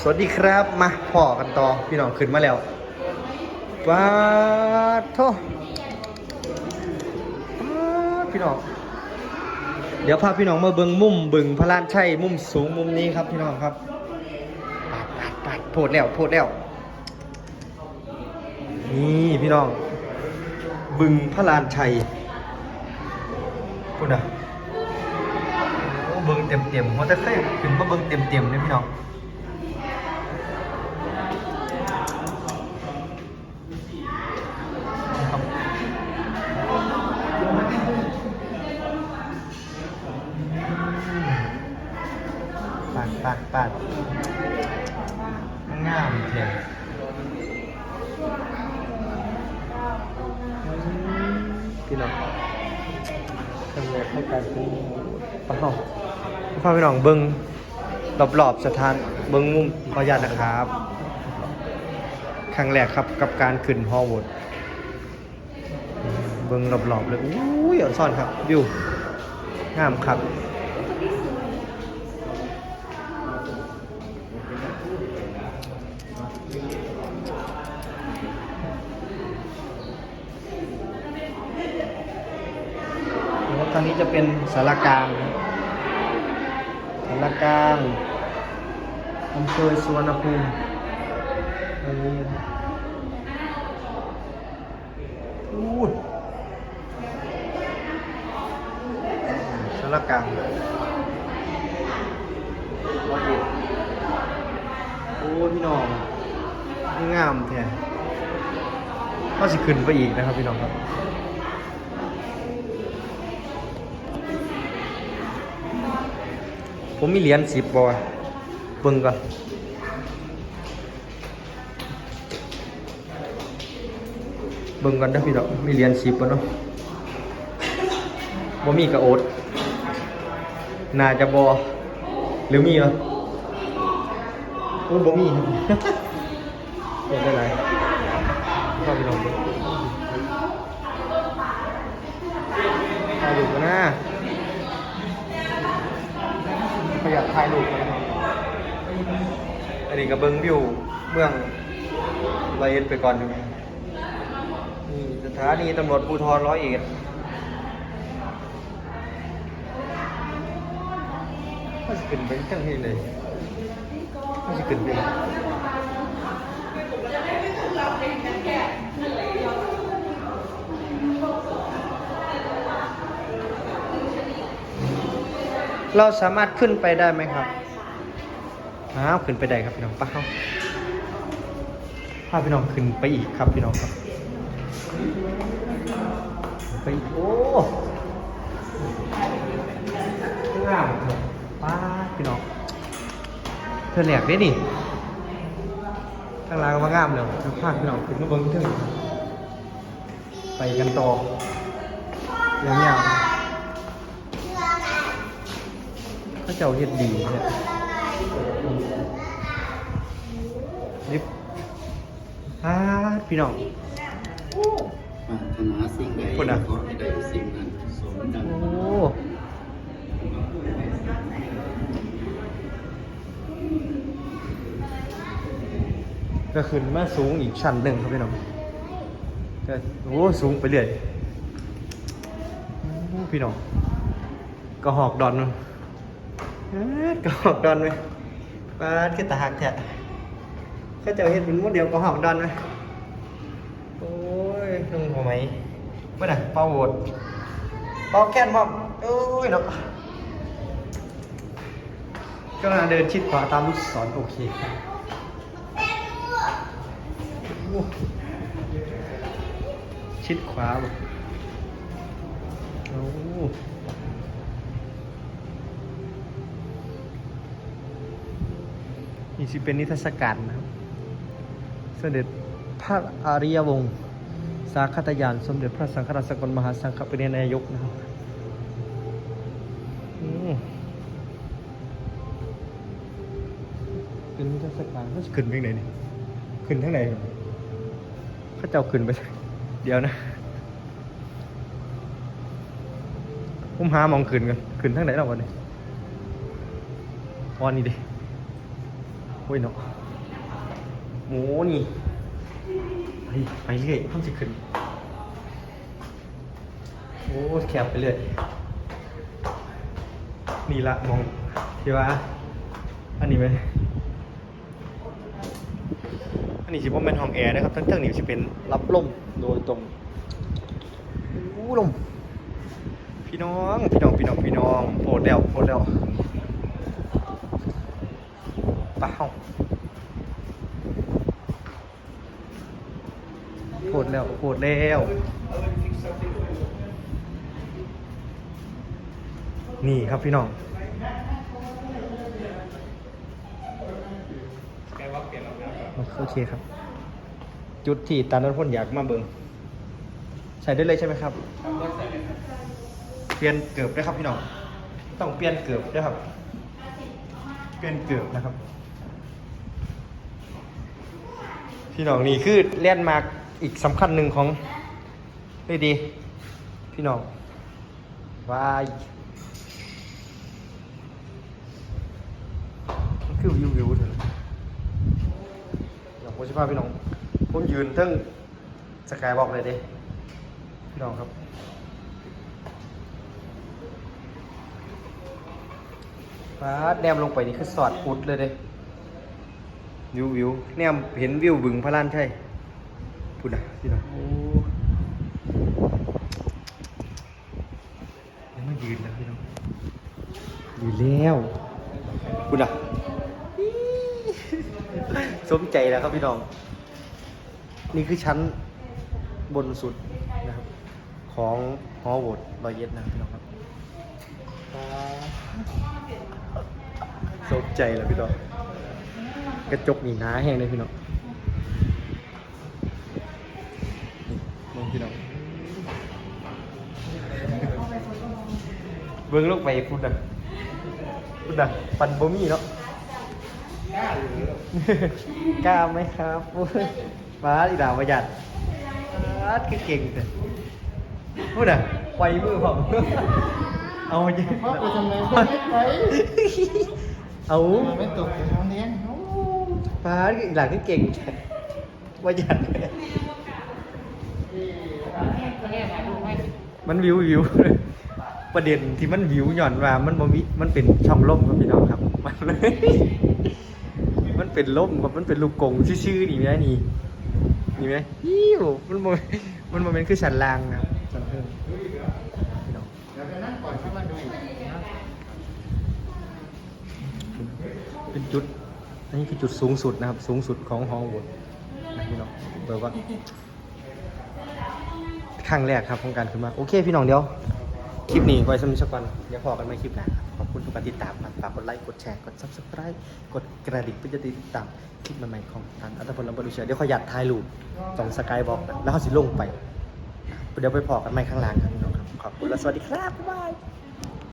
สวัสดีครับ มาพ่อกันต่อ พี่น้องขึ้นมาแล้วปาโทป๊าพี่น้อง เดี๋ยวพาพี่น้องมาเบิงมุมบึงพระลานชัยมุมสูงมุมนี้ครับพี่น้องครับปาดปาดปาดโพดแล้วโพดแล้ว นี่พี่น้อง บึงพระลานชัยพูดนะโอ้เบิงเต็มเต็มๆว่าจะเคยขึ้นมาเบิงเต็มเต็มเลยพี่น้อง ปาดปาดปาดงามเท่พี่น้องทำเลยให้การเป็นป้าพ่อพี่น้องเบิ้งรอบๆสถานเบิ้งมุมขออนุญาตนะครับครั้งแรกครับกับการขึ้นฮอลวูดเบิ่งรอบๆเลยอุ้ยอ่อนซ่อนครับวิวงามครับ นี้จะเป็นสารกลางครับสารกลางอำเภอสุวรรณภูมิอันนี้อู้สารกลางร้อยเอ็ดโอ้พี่น้องงามแท้ก็สิขึ้นไปอีกนะครับพี่น้องครับ ผมมีเหรียญสิบบอเบิ่งก่อนเบิ่งก่อนเด้อพี่ดอกมีเหรียญสิบบ่เนาะบ่มีกระโอดน่าจะบอหรือมีเหรอโอ้บ่มีเห็นได้ไรเข้าไปลองดูถ่ายรูปกันนะ ถ่ายรูปอันนี้ก็เบิ้งวิวเมืองร้อยเอ็ดไปก่อนอยู่นี่สถานีตำรวจภูธรร้อยเอ็ดก็จะขึ้นไปจังที่เลยก็จะขึ้นไป เราสามารถขึ้นไปได้ไหมครับอ้าวขึ้นไปได้ครับพี่น้องป้าเขาพาพี่น้องขึ้นไปอีกครับพี่น้องครับ ไปอีกโอ้งามครับป้าพี่น้องเธอแหลกได้ดิข้างล่างก็ว่างามเลยจะพาพี่น้องขึ้นมาเบิ้งเถึงไปกันต่ออย่างเงี้ยาว เขาเจ้าเฮ็ดดีเนี่ยลิฟต์ป้าดพี่น้อง ปรารถนาสิ่งใดพูดนะขอให้ได้สิ่งนั้นสมดังโอ้ ก็ขึ้นมาสูงอีกชั้นหนึ่งครับพี่น้องก็โอ้สูงไปเรื่อยโอ้พี่น้องก็หอกดอนเนอะเอิ้น ก็หอกดอนไหมปาดคือตาหักแท้เขาเจะเห็นเป็นโมเดลก็หอกดอนไหมโอ้ยนุ่งหัวไหมเมื่อไหร่เป่าโหวดเป่าแค้นพร้อมโอ้ยเนาะกำลังเดินชิดขวาตามลูกศรโอเคชิดขวาบ่โอ้ นี่สิเป็นนิทรรศการนะครับ เสด็จพระอริยวงศ์สาคตยาน สมเด็จพระสังฆราชสกลมหาสังฆปรินายกนะครับเป็นนิทรรศการเขาจะขึ้นไปไหนนี่ขึ้นทั้งไหนเขาเจ้าขึ้นไป เดี๋ยวนะผมหามองขึ้นกันขึ้นทั้งไหนเราวันนี้วันนี้ดิ โอ้ยเนาะหมูนี่ไปไปเรื่อยต้องจะขึ้น โอ้แคบไปเรื่อยนี่ละมองที่ว่า อันนี้ไหมอันนี้สิว่าเป็นห้องแอร์นะครับ ทั้งทั้งนี้จะเป็นรับลมโดยตรงโอ้ลมพี่น้อง พี่น้อง พี่น้อง พี่น้องโพดแล้วโพดแล้ว เปล่าโพดแล้วโพดแล้ว นี่ครับพี่น้องโอเคครับ จุดที่ตานันพ่นอยากมาเบิงใส่ได้เลยใช่ไหมครับ เปลี่ยนเกือบได้ครับพี่น้อง ต้องเปลี่ยนเกือบด้วยครับ เปลี่ยนเกือบนะครับ พี่น้องนี่คือเลียนมาร์กอีกสำคัญหนึ่งของนี่ดี พี่น้องวายคือวิววิวเถอะอยากโพสต์ภาพี่น้อง ผมยืนเทั้งสกายบอกเลยด้พี่น้องครับฟ้าแนมลงไปนี่คือสอดอุดเลยเด้ วิววิวแนมเห็นวิวบึงพระลานใช่พูดนะพี่น้องโอ้ยังไม่ยืนนะพี่น้องยืนแล้วพูดนะสมใจแล้วครับพี่น้อง นี่คือชั้นบนสุดนะครับ ของฮอโวดรอยเย็ดนะครับพี่น้องครับสนใจแล้วพี่น้อง กระจกนี่หนาแห้งเลยพี่น้องนี่มองพี่น้องเบิ้งลงไปพูดนะพูดนะปันบ่มีเนาะกล้าไหมครับโอ้ยฟ้าอีดาวประหยัดฟ้าคือเก่งแต่พูดนะไฟมือผมเอาจริงพ่อไปทำไมก็ไม่ไปเอาไม่ตกไปทางเลี้ยงโอ้ ฟ้าอีหลังคือเก่งจัดประหยัดมันวิววิวประเด็นที่มันวิวหย่อนว่ามันบ่มีมันเป็นช่องล่มครับพี่น้องครับ มันมันเป็นล่มครับมันเป็นลูกกงชื่อๆนี่ไหมนี่นี่ไหมอิ้วมันบ่มันบ่เป็นคือสันลางนะครับสันเพิ่มพี่น้องนะเป็นจุด อันนี้คือจุดสูงสุดนะครับ สูงสุดของฮอลล์วูดนะพี่น้องแบบว่าครั้งแรกครับของการขึ้นมา โอเคพี่น้องเดี๋ยว คลิปนี้ไว้สำหรับสักวันเดี๋ยวพอกันใหม่คลิปหน้าครับขอบคุณทุกการติดตามฝากกดไลค์กดแชร์กด subscribe กดกระดิ่งเพื่อจะติดตามคลิปใหม่ๆของทางอัตพลลำบากดูเชียเดี๋ยวขอหยัดถ่ายรูปตรงสกายบอกแล้วเขาสิลงไป เดี๋ยวไปพอกันใหม่ข้างล่างครับพี่น้องครับขอบคุณและสวัสดีครับบ๊ายบาย